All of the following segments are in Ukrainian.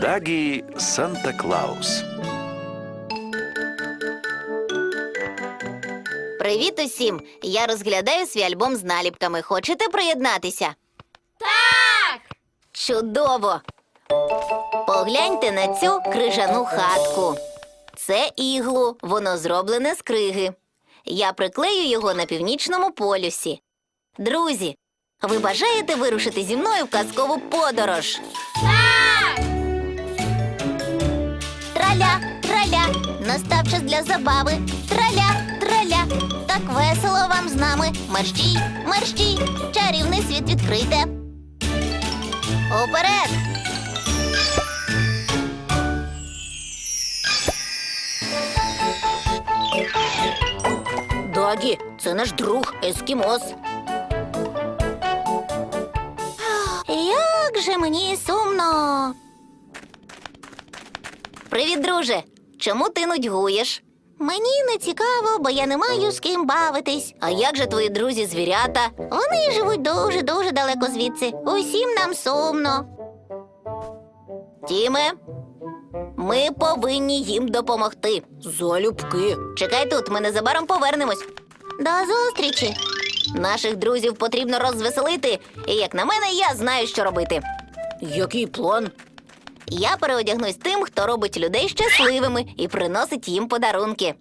Дагі Санта Клаус. Привіт усім! Я розглядаю свій альбом з наліпками. Хочете приєднатися? Так! Чудово! Погляньте на цю крижану хатку. Це іглу, воно зроблене з криги. Я приклею його на північному полюсі. Друзі, ви бажаєте вирушити зі мною в казкову подорож? Так! Настав час для забави. Траля, траля, так весело вам з нами. Мерщій, мерщій, чарівний світ відкрите. Уперед! Дагі, це наш друг Ескімос. Як же мені сумно. Привіт, друже. Чому ти нудьгуєш? Мені не цікаво, бо я не маю з ким бавитись. А як же твої друзі звірята? Вони живуть дуже дуже далеко звідси. Усім нам сумно. Тіме, ми повинні їм допомогти. Залюбки. Чекай тут, ми незабаром повернемось. До зустрічі. Наших друзів потрібно розвеселити, і як на мене, я знаю, що робити. Який план? Я переодягнусь тим, хто робить людей щасливими і приносить їм подарунки.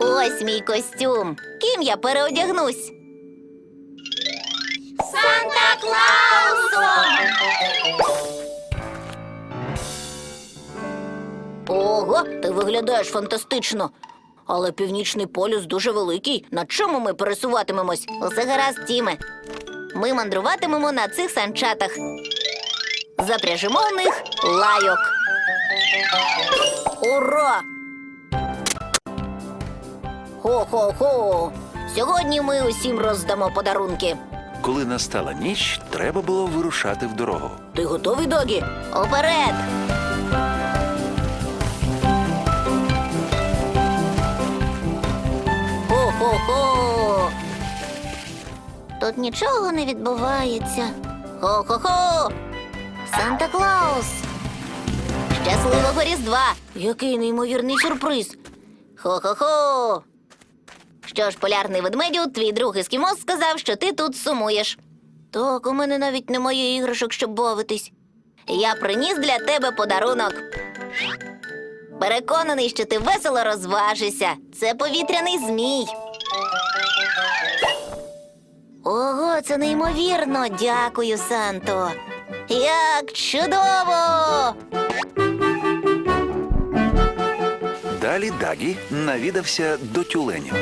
Ось мій костюм. Ким я переодягнусь? Санта Клаусом! Ого, ти виглядаєш фантастично. Але північний полюс дуже великий. На чому ми пересуватимемось? Усе гаразд, Тіме. Ми мандруватимемо на цих санчатах. Запряжемо в них лайок. Ура! Хо-хо-хо! Сьогодні ми усім роздамо подарунки. Коли настала ніч, треба було вирушати в дорогу. Ти готовий, Догі? Уперед! Хо-хо-хо! Тут нічого не відбувається. Хо-хо-хо! Санта Клаус! Щасливого Різдва! Який неймовірний сюрприз! Хо-хо-хо! Що ж, полярний ведмедю, твій друг Ескімос сказав, що ти тут сумуєш. Так, у мене навіть немає іграшок, щоб бавитись. Я приніс для тебе подарунок. Переконаний, що ти весело розважишся. Це повітряний змій. Ого, це неймовірно. Дякую, Санто. Як чудово! Далі Дагі навідався до тюленів.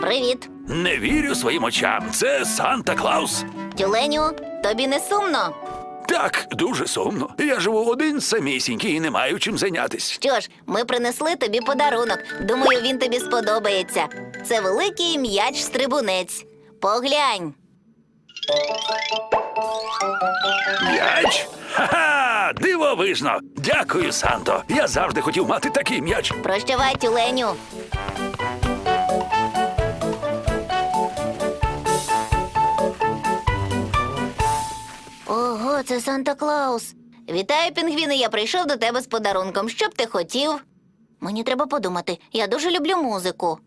Привіт, Не вірю своїм очам. Це Санта Клаус. тюленю. Тобі не сумно? Так, дуже сумно. Я живу один самісінький і не маю чим зайнятись. Що ж, ми принесли тобі подарунок. Думаю, він тобі сподобається. Це великий м'яч-стрибунець. Поглянь. М'яч? Ха-ха! Дивовижно! Дякую, Санто. Я завжди хотів мати такий м'яч. Прощавай, тюленю. Це Санта Клаус. Вітаю, пінгвіни. Я прийшов до тебе з подарунком. Що б ти хотів? Мені треба подумати. Я дуже люблю музику.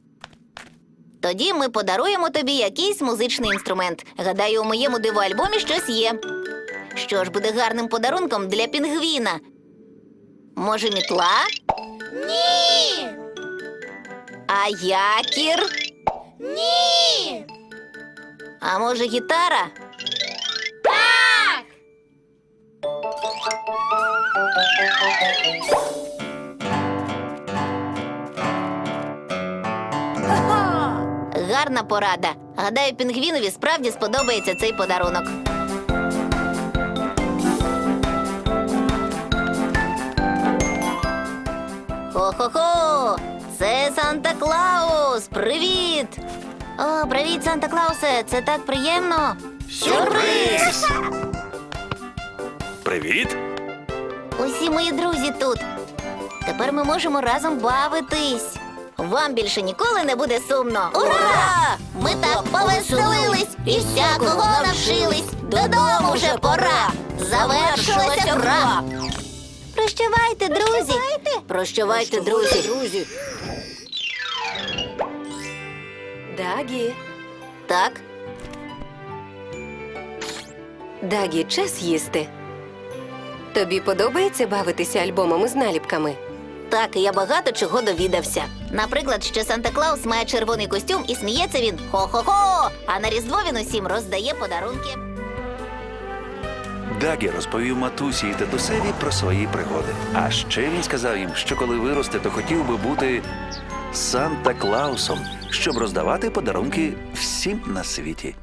Тоді ми подаруємо тобі якийсь музичний інструмент. Гадаю, у моєму дивоальбомі щось є. Що ж буде гарним подарунком для пінгвіна? Може, мітла? Ні! А якір? Ні! А може гітара? Гарна порада. Гадаю, пінгвінові справді сподобається цей подарунок. Хо-хо-хо! Це Санта Клаус! Привіт! О, привіт, Санта Клаусе! Це так приємно! Сюрприз! Привіт! Усі мої друзі тут. Тепер ми можемо разом бавитись. Вам більше ніколи не буде сумно. Ура! Ми так повеселились і всякого навчились. Додому вже пора. Завершилася гра. Прощавайте, друзі. Прощавайте, друзі. Дагі, Так, Дагі, час їсти. Тобі подобається бавитися альбомами з наліпками? так, я багато чого довідався. Наприклад, що Санта Клаус має червоний костюм і сміється він хо-хо-хо. А на Різдво він усім роздає подарунки. Дагі розповів матусі і татусеві про свої пригоди. А ще він сказав їм, що коли виросте, то хотів би бути Санта Клаусом, щоб роздавати подарунки всім на світі.